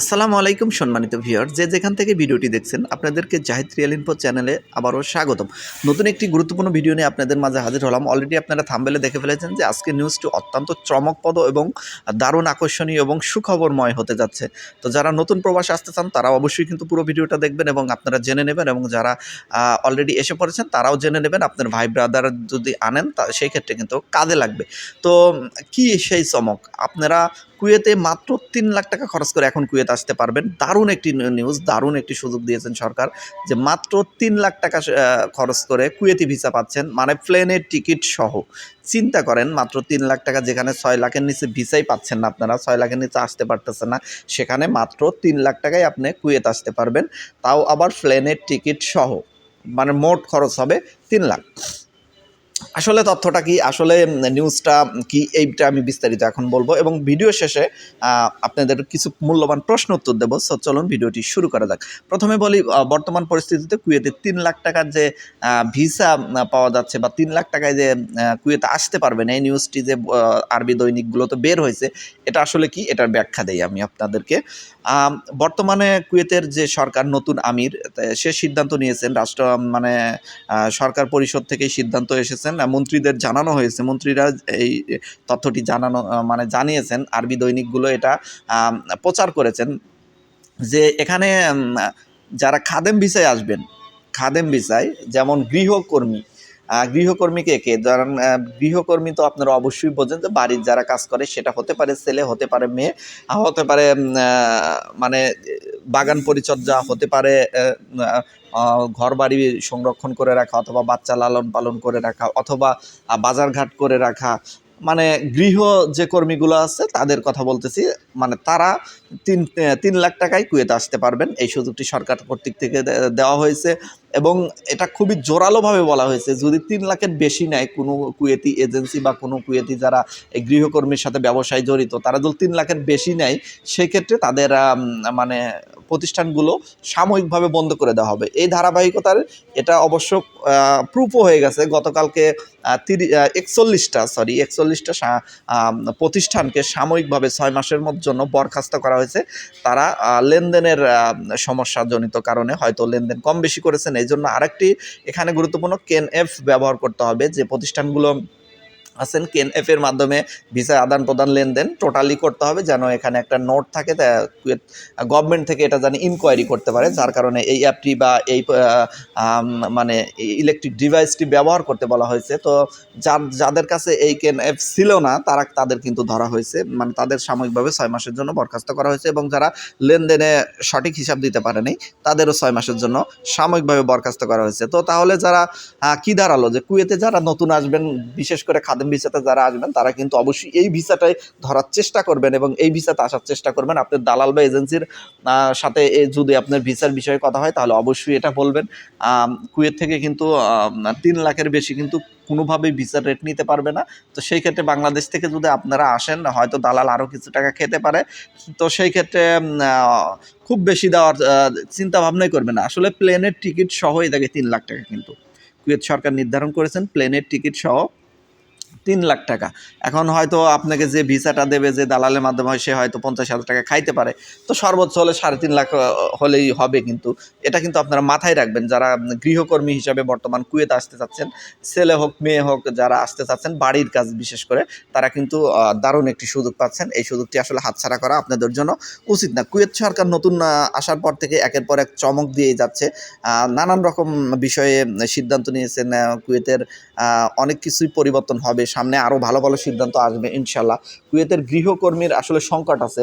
আসসালামু আলাইকুম সম্মানিত ভিউয়ার। যে যেখান থেকে ভিডিওটি দেখছেন, আপনাদেরকে জাহিদ রিয়াল ইনফো চ্যানেলে আবারও স্বাগতম। নতুন একটি গুরুত্বপূর্ণ ভিডিও নিয়ে আপনাদের মাঝে হাজির হলাম। অলরেডি আপনারা থাম্বেলে দেখে ফেলেছেন যে আজকে নিউজটি অত্যন্ত চমকপদ এবং দারুণ আকর্ষণীয় এবং সুখবরময় হতে যাচ্ছে। তো যারা নতুন প্রবাসে আসতে চান, তারা অবশ্যই কিন্তু পুরো ভিডিওটা দেখবেন এবং আপনারা জেনে নেবেন এবং যারা অলরেডি এসে পড়েছেন, তারাও জেনে নেবেন। আপনার ভাই ব্রাদার যদি আনেন, তা সেই ক্ষেত্রে কিন্তু কাজে লাগবে। তো, কি সেই চমক? আপনারা কুয়েতে মাত্র তিন লাখ টাকা খরচ করে এখন কুয়েত আসতে পারবেন। দারুণ একটি নিউজ দারুণ একটি সুযোগ দিয়েছেন সরকার যে মাত্র তিন লাখ টাকা খরচ করে কুয়েতি ভিসা পাচ্ছেন মানে প্লেনের টিকিট সহ। চিন্তা করেন, মাত্র তিন লাখ টাকা যেখানে ছয় লাখের নিচে ভিসাই পাচ্ছেন না আপনারা, ছয় লাখের নিচে আসতে পারতেছেন না, সেখানে মাত্র তিন লাখ টাকায় আপনি কুয়েত আসতে পারবেন। তাও আবার প্লেনের টিকিট সহ মানে মোট খরচ হবে তিন লাখ। আসলে তথ্যটা কি? আসলে নিউজটা কি? এইটা আমি বিস্তারিত এখন বলব এবং ভিডিও শেষে আপনাদের কিছু মূল্যবান প্রশ্ন উত্তর দেবো। চলুন ভিডিওটি শুরু করা যাক। প্রথমে বলি বর্তমান পরিস্থিতিতে কুয়েতে তিন লাখ টাকার যে ভিসা পাওয়া যাচ্ছে বা তিন লাখ টাকায় যে কুয়েতে আসতে পারবেন, এই নিউজটি যে আরবি দৈনিকগুলোতে বের হয়েছে, এটা আসলে কি? এটার ব্যাখ্যা দেই আমি আপনাদেরকে। বর্তমানে কুয়েতের যে সরকার নতুন আমির সে সিদ্ধান্ত নিয়েছেন, রাষ্ট্র মানে সরকার পরিষদ থেকেই সিদ্ধান্ত এসেছেন আহ, মন্ত্রীদের জানানো হয়েছে। মন্ত্রীরা এই তথ্যটি জানানো মানে জানিয়েছেন আরবি দৈনিকগুলো এটা প্রচার করেছেন যে এখানে যারা খাদেম ভিসায় আসবেন খাদেম ভিসায় যেমন গৃহকর্মী গৃহকর্মীকে কে? ধরেন গৃহকর্মী তো আপনারা অবশ্যই বোঝেন যে বাড়ির যারা কাজ করে, সেটা হতে পারে ছেলে, হতে পারে মেয়ে হতে পারে মানে বাগান পরিচর্যা, হতে পারে ঘর বাড়ি সংরক্ষণ করে রাখা, অথবা বাচ্চা লালন পালন করে রাখা, অথবা বাজারঘাট করে রাখা মানে গৃহ যে কর্মীগুলো আছে, তাদের কথা বলতেছি মানে তারা তিন তিন লাখ টাকায় কুয়েতে আসতে পারবেন। এই সুযোগটি সরকার কর্তৃক থেকে দেওয়া হয়েছে। এবং এটা খুবই জোরালোভাবে বলা হয়েছে। যদি তিন লাখের বেশি নেয় কোনো কুয়েতি এজেন্সি বা কোনো কুয়েতি যারা গৃহকর্মীর সাথে ব্যবসায় জড়িত, তারা যদি তিন লাখের বেশি নেয়, সেক্ষেত্রে তাদের মানে প্রতিষ্ঠানগুলো সাময়িকভাবে বন্ধ করে দেওয়া হবে। এই ধারাবাহিকতার এটা অবশ্য প্রুফও হয়ে গেছে। গতকালকে তিরিশ একচল্লিশটা সরি একচল্লিশটা প্রতিষ্ঠানকে সাময়িকভাবে ছয় মাসের জন্য বরখাস্ত করা হয়েছে। তারা লেনদেনের সমস্যাজনিত কারণে হয়তো লেনদেন কম বেশি করেছেন এই জন্য আরেকটি এখানে গুরুত্বপূর্ণ কেন এফ ব্যবহার করতে হবে যে প্রতিষ্ঠানগুলো আছেন কেন এফ এর মাধ্যমে ভিসা আদান প্রদান লেনদেন টোটালি করতে হবে যেন এখানে একটা নোট থাকে গভর্নমেন্ট থেকে এটা জানি ইনকোয়ারি করতে পারে, যার কারণে এই অ্যাপটি বা এই মানে ইলেকট্রিক ডিভাইসটি ব্যবহার করতে বলা হয়েছে। তো যার, যাদের কাছে এই কেন এফ ছিল না, তারা, তাদের কিন্তু ধরা হয়েছে। মানে তাদের সাময়িকভাবে ছয় মাসের জন্য বরখাস্ত করা হয়েছে এবং যারা লেনদেনে সঠিক হিসাব দিতে পারেনি, তাদেরও ছয় মাসের জন্য সাময়িকভাবে বরখাস্ত করা হয়েছে। তো তাহলে যারা কি দাঁড়াল? যে কুয়েতে যারা নতুন আসবেন, বিশেষ করে খাদেম ভিসাতে যারা আসবেন, তারা কিন্তু অবশ্যই এই ভিসাটাই ধরার চেষ্টা করবেন এবং এই ভিসাতে আসার চেষ্টা করবেন। আপনার দালাল বা এজেন্সির সাথে যদি আপনার ভিসার বিষয়ে কথা হয়, তাহলে অবশ্যই এটা বলবেন। কুয়েত থেকে কিন্তু তিন লাখের বেশি কিন্তু কোনোভাবেই ভিসার রেট নিতে পারবে না। তো সেই ক্ষেত্রে বাংলাদেশ থেকে যদি আপনারা আসেন, হয়তো দালাল আরও কিছু টাকা খেতে পারে। তো সেই ক্ষেত্রে খুব বেশি দেওয়ার চিন্তা ভাবনাই করবে না। আসলে প্লেনের টিকিট সহই দেখে তিন লাখ টাকা কিন্তু। কুয়েত সরকার নির্ধারণ করেছেন, প্লেনের টিকিট সহ তিন লাখ টাকা। এখন হয়তো আপনাকে যে ভিসাটা দেবে, যে দালালের মাধ্যমে হয়, সে হয়তো পঞ্চাশ হাজার টাকা খাইতে পারে। তো সর্বোচ্চ হলে সাড়ে তিন লাখ হলেই হবে কিন্তু। এটা কিন্তু আপনারা মাথায় রাখবেন। যারা গৃহকর্মী হিসাবে বর্তমান কুয়েত আসতে চাচ্ছেন, ছেলে হোক, মেয়ে হোক, যারা আসতে চাচ্ছেন, বাড়ির কাজ বিশেষ করে, তারা কিন্তু দারুণ একটি সুযোগ পাচ্ছেন। এই সুযোগটি আসলে হাতছাড়া করা আপনাদের জন্য উচিত না। কুয়েত সরকার নতুন আসার পর থেকে একের পর এক চমক দিয়ে যাচ্ছে। নানান রকম বিষয়ে সিদ্ধান্ত নিয়েছেন কুয়েতের অনেক কিছুই পরিবর্তন হবে সামনে আরও ভালো ভালো সিদ্ধান্ত আসবে, ইনশাল্লাহ। কুয়েতের গৃহকর্মীর আসলে সংকট আছে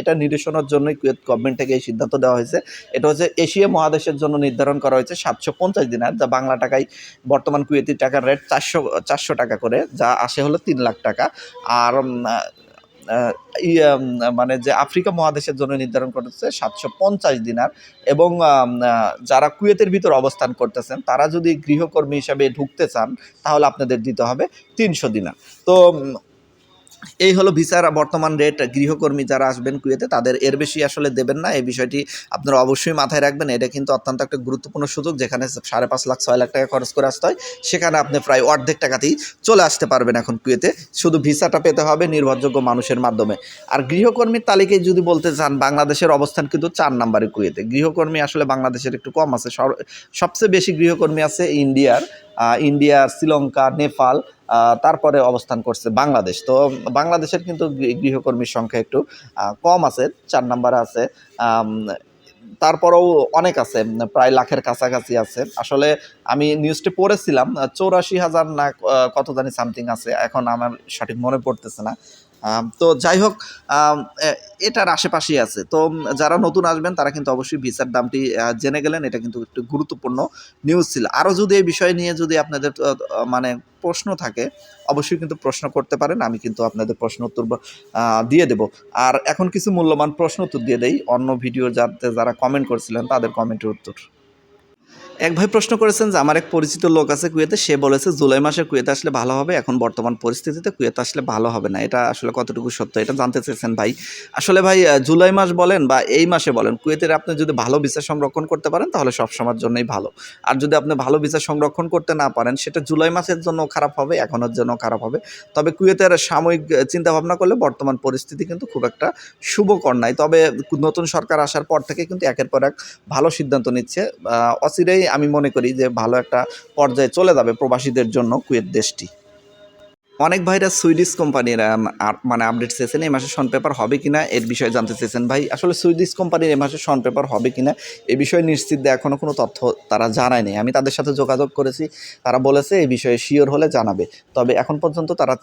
এটা নিরসনের জন্যই কুয়েত গভর্নমেন্ট থেকে এই সিদ্ধান্ত দেওয়া হয়েছে। এটা হচ্ছে এশিয়া মহাদেশের জন্য নির্ধারণ করা হয়েছে সাতশো পঞ্চাশ দিনার যা বাংলা টাকায়, বর্তমান কুয়েতির টাকার রেট চারশো চারশো টাকা করে, যা আসে হলো তিন লাখ টাকা। আর মানে যে আফ্রিকা মহাদেশের জন্য নির্ধারণ করেছে সাতশো পঞ্চাশ দিনার। এবং যারা কুয়েতের ভিতর অবস্থান করতেছেন, তারা যদি গৃহকর্মী হিসাবে ঢুকতে চান, তাহলে আপনাদের দিতে হবে তিনশো দিনার। তো এই হলো ভিসার বর্তমান রেট গৃহকর্মী যারা আসবেন কুয়েতে তাদের এর বেশি আসলে দেবেন না। এই বিষয়টি আপনারা অবশ্যই মাথায় রাখবেন। এটা কিন্তু অত্যন্ত একটা গুরুত্বপূর্ণ সুযোগ যেখানে সাড়ে পাঁচ লাখ, ছয় লাখ টাকা খরচ করে আসতে হয়। সেখানে আপনি প্রায় অর্ধেক টাকাতেই চলে আসতে পারবেন এখন কুয়েতে। শুধু ভিসাটা পেতে হবে নির্ভরযোগ্য মানুষের মাধ্যমে। আর গৃহকর্মীর তালিকায় যদি বলতে চান, বাংলাদেশের অবস্থান কিন্তু চার নাম্বারে কুয়েতে। গৃহকর্মী আসলে বাংলাদেশের একটু কম আছে। সবচেয়ে বেশি গৃহকর্মী আছে ইন্ডিয়ার আহ, ইন্ডিয়ার শ্রীলঙ্কা নেপাল তারপরে অবস্থান করছে বাংলাদেশ। তো বাংলাদেশের কিন্তু গৃহকর্মীর সংখ্যা একটু কম আছে চার নাম্বারে আছে। তারপরেও অনেক আছে প্রায় লাখের কাছাকাছি আছে। আসলে আমি নিউজটি পড়েছিলাম চৌরাশি হাজার না কত জানি সামথিং আছে। এখন আমার সঠিক মনে পড়তেছে না। তো যাই হোক এটার আশেপাশেই আছে। তো যারা নতুন আসবেন, তারা কিন্তু অবশ্যই ভিসার দামটি জেনে গেলেন, এটা কিন্তু একটু গুরুত্বপূর্ণ নিউজ ছিল। আরও যদি এই বিষয় নিয়ে যদি আপনাদের মানে প্রশ্ন থাকে, অবশ্যই কিন্তু প্রশ্ন করতে পারেন, আমি কিন্তু আপনাদের প্রশ্ন উত্তর দিয়ে দেব। আর এখন কিছু মূল্যবান প্রশ্ন উত্তর দিয়ে দেই। অন্য ভিডিও যাতে যারা কমেন্ট করছিলেন, তাদের কমেন্টের উত্তর। এক ভাই প্রশ্ন করেছেন যে, আমার এক পরিচিত লোক আছে কুয়েতে, সে বলেছে জুলাই মাসে কুয়েতে আসলে ভালো হবে, এখন বর্তমান পরিস্থিতিতে কুয়েতে আসলে ভালো হবে না। এটা আসলে কতটুকু সত্য, এটা জানতে চেয়েছেন ভাই। আসলে ভাই জুলাই মাস বলেন বা এই মাসে বলেন, কুয়েতের আপনি যদি ভালো ভিসা সংরক্ষণ করতে পারেন, তাহলে সব সময়ের জন্যই ভালো। আর যদি আপনি ভালো ভিসা সংরক্ষণ করতে না পারেন, সেটা জুলাই মাসের জন্য খারাপ হবে এখনের জন্য খারাপ হবে। তবে কুয়েতের সাময়িক চিন্তা ভাবনা করলে বর্তমান পরিস্থিতি কিন্তু খুব একটা শুভকর নাই। তবে নতুন সরকার আসার পর থেকে কিন্তু একের পর এক ভালো সিদ্ধান্ত নিচ্ছে। অচিরেই আমি মনে করি যে ভালো একটা পর্যায়ে চলে যাবে প্রবাসীদের জন্য কুয়েত দেশটি। অনেক ভাইরা সুইডিশ কোম্পানির মানে আপডেট চেয়েছেন এই মাসে শন পেপার হবে কিনা এর বিষয়ে জানতে চেয়েছেন। ভাই, আসলে সুইডিশ কোম্পানির এই মাসে শন পেপার হবে কিনা এ বিষয়ে নিশ্চিত এখনও কোনো তথ্য তারা জানায়নি আমি তাদের সাথে যোগাযোগ করেছি, তারা বলেছে এই বিষয়ে শিওর হলে জানাবে। তবে এখন পর্যন্ত তারা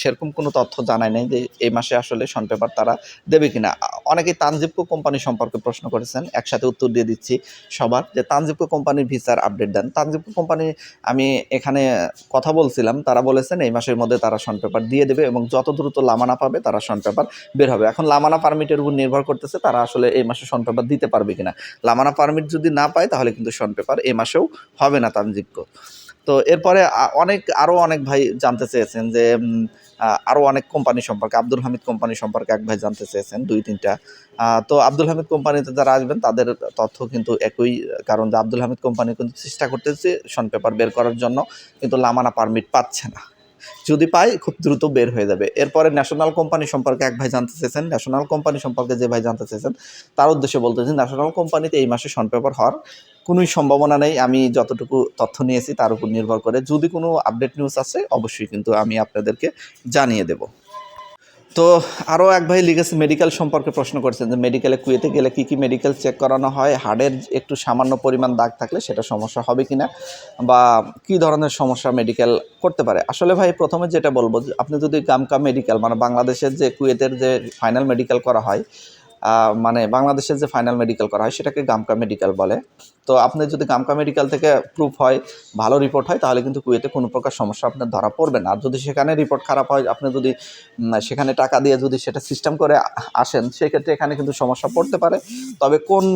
সেরকম কোনো তথ্য জানায় নাই যে এই মাসে আসলে শন পেপার তারা দেবে কিনা। অনেকেই তানজিপকো কোম্পানি সম্পর্কে প্রশ্ন করেছেন। একসাথে উত্তর দিয়ে দিচ্ছি সবার যে তানজিপকো কোম্পানির ভিসার আপডেট দেন। তানজিপকো কোম্পানি, আমি এখানে কথা বলছিলাম, তারা বলেছেন এই মাসের মধ্যে তারা শন পেপার দিয়ে দেবে এবং যত দ্রুত লামানা পাবে তারা শন পেপার বের হবে। এখন লামানা পারমিটের উপর নির্ভর করতেছে তারা আসলে এই মাসে শন পেপার দিতে পারবে কিনা। লামানা পারমিট যদি না পায় তাহলে কিন্তু শন পেপার এই মাসেও হবে না তানজিপকো তো এরপরে অনেক আরও অনেক ভাই জানতে চেয়েছেন যে আরও অনেক কোম্পানি সম্পর্কে, আব্দুল হামিদ কোম্পানি সম্পর্কে এক ভাই জানতে চেয়েছেন, দুই, তিনটা। তো আব্দুল হামিদ কোম্পানিতে যারা আসবেন, তাদের তথ্য কিন্তু একই, কারণ যে আব্দুল হামিদ কোম্পানি কিন্তু চেষ্টা করতেছে সন পেপার বের করার জন্য, কিন্তু লামানা পারমিট পাচ্ছে না। যদি পাই খুব দ্রুত বের হয়ে যাবে। এরপরে ন্যাশনাল কোম্পানি সম্পর্কে এক ভাই জানতে চেয়েছেন। ন্যাশনাল কোম্পানি সম্পর্কে যে ভাই জানতে চেয়েছেন, তার উদ্দেশ্যে বলতেছেন ন্যাশনাল কোম্পানিতে এই মাসে শন পেপার হওয়ার কোনোই সম্ভাবনা নেই। আমি যতটুকু তথ্য নিয়েছি, তার উপর নির্ভর করে যদি কোনো আপডেট নিউজ আছে অবশ্যই কিন্তু আমি আপনাদেরকে জানিয়ে দেব। তো আরও এক ভাই লিখেছে মেডিকেল সম্পর্কে প্রশ্ন করেছেন যে মেডিকেলে কুয়েতে গেলে কি কি মেডিকেল চেক করানো হয়? হাড়ের একটু সামান্য পরিমাণ দাগ থাকলে সেটা সমস্যা হবে কি না বা কি ধরনের সমস্যা মেডিকেল করতে পারে? আসলে ভাই, প্রথমে যেটা বলব আপনি যদি গামকা মেডিকেল মানে বাংলাদেশের যে কুয়েতের যে ফাইনাল মেডিকেল করা হয় মানে বাংলাদেশের যে ফাইনাল মেডিকেল করা হয়, সেটাকে গামকা মেডিকেল বলে। তো আপনি যদি গামকা মেডিকেল থেকে প্রুফ হয়, ভালো রিপোর্ট হয়, তাহলে কিন্তু কুয়েতে কোনো প্রকার সমস্যা আপনার ধরা পড়বে না। আর যদি সেখানে রিপোর্ট খারাপ হয়, আপনি যদি সেখানে টাকা দিয়ে যদি সেটা সিস্টেম করে আসেন, সেক্ষেত্রে এখানে কিন্তু সমস্যা পড়তে পারে। তবে কোন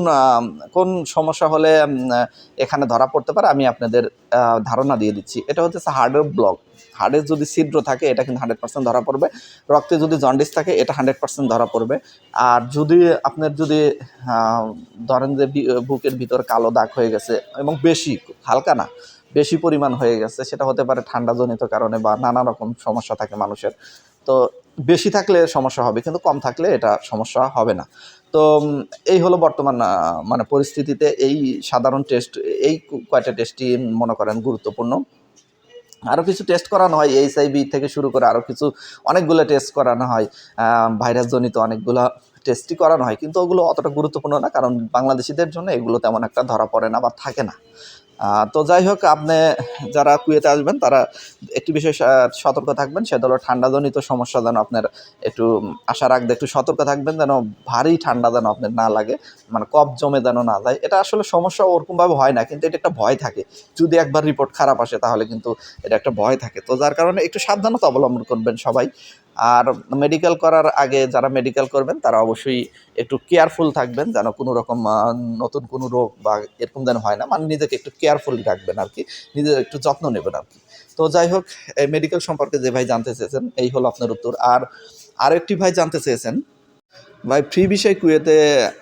কোন সমস্যা হলে এখানে ধরা পড়তে পারে, আমি আপনাদের ধারণা দিয়ে দিচ্ছি। এটা হচ্ছে হার্টের ব্লক হার্টের যদি ছিদ্র থাকে, এটা কিন্তু হান্ড্রেড পার্সেন্ট ধরা পড়বে। রক্তে যদি জন্ডিস থাকে, এটা হান্ড্রেড পার্সেন্ট ধরা পড়বে। আর যদি, আপনার যদি ধরেন যে বুকের ভিতর কালো দাগ হয়ে গেছে এবং বেশি, হালকা না, বেশি পরিমাণ হয়ে গেছে। সেটা হতে পারে ঠান্ডাজনিত কারণে বা নানা রকম সমস্যা থাকে মানুষের। তো বেশি থাকলে সমস্যা হবে, কিন্তু কম থাকলে এটা সমস্যা হবে না। তো এই হলো বর্তমান মানে পরিস্থিতিতে এই সাধারণ টেস্ট এই কয়টা টেস্টই মনে করেন গুরুত্বপূর্ণ। আরও কিছু টেস্ট করানো হয় এইচআইভি থেকে শুরু করে আরও কিছু অনেকগুলো টেস্ট করানো হয় ভাইরাসজনিত অনেকগুলো টেস্টই করানো হয়, কিন্তু ওগুলো অতটা গুরুত্বপূর্ণ না, কারণ বাংলাদেশিদের জন্য এগুলো তেমন একটা ধরা পড়ে না বা থাকে না। তো যাই হোক, আপনি যারা কুয়েতে আসবেন, তারা একটি বিষয়ে সতর্ক থাকবেন। সেটা হলো ঠান্ডাজনিত সমস্যা যেন আপনার একটু আশা রাখতে একটু সতর্ক থাকবেন, যেন ভারী ঠান্ডা যেন আপনার না লাগে মানে কফ জমে যেন না যায়। এটা আসলে সমস্যা ওরকমভাবে হয় না, কিন্তু এটা একটা ভয় থাকে। যদি একবার রিপোর্ট খারাপ আসে, তাহলে কিন্তু এটা একটা ভয় থাকে। তো যার কারণে একটু সাবধানতা অবলম্বন করবেন সবাই। আর মেডিকেল করার আগে যারা মেডিকেল করবেন, তারা অবশ্যই একটু কেয়ারফুল থাকবেন যেন কোনো রকম নতুন কোনো রোগ বা এরকম যেন হয় না। মানে নিজেকে একটু কেয়ারফুল রাখবেন আর কি নিজের একটু যত্ন নেবেন আর কি তো যাই হোক মেডিকেল সম্পর্কে যে ভাই জানতে চেয়েছেন, এই হলো আপনার উত্তর। আর আরেকটি ভাই জানতে চেয়েছেন ভাই ফ্রি বিষয় কুয়েতে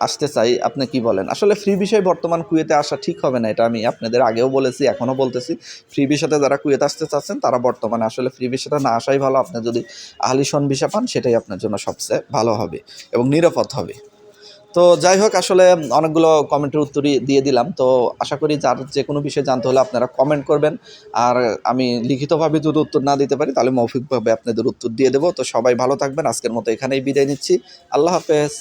আসতে চাই, আপনি কি বলেন? আসলে ফ্রি বিষয় বর্তমান কুয়েতে আসা ঠিক হবে না, এটা আমি আপনাদের আগেও বলেছি, এখনও বলতেছি। ফ্রি বিষয়তে যারা কুয়েতে আসতে চাচ্ছেন, তারা বর্তমানে আসলে ফ্রি বিষয়টা না আসাই ভালো। আপনি যদি আহলিশন ভিসা পান, সেটাই আপনার জন্য সবচেয়ে ভালো হবে এবং নিরাপদ হবে। তো যাই হোক, আসলে অনেকগুলো কমেন্টের উত্তরই দিয়ে দিলাম। তো আশা করি যার যে কোনো বিষয়ে জানতে হলে আপনারা কমেন্ট করবেন। আর আমি লিখিতভাবে যদি উত্তর না দিতে পারি, তাহলে মৌখিকভাবে আপনাদের উত্তর দিয়ে দেবো। তো সবাই ভালো থাকবেন। আজকের মতো এখানেই বিদায় নিচ্ছি। আল্লাহ হাফেজ।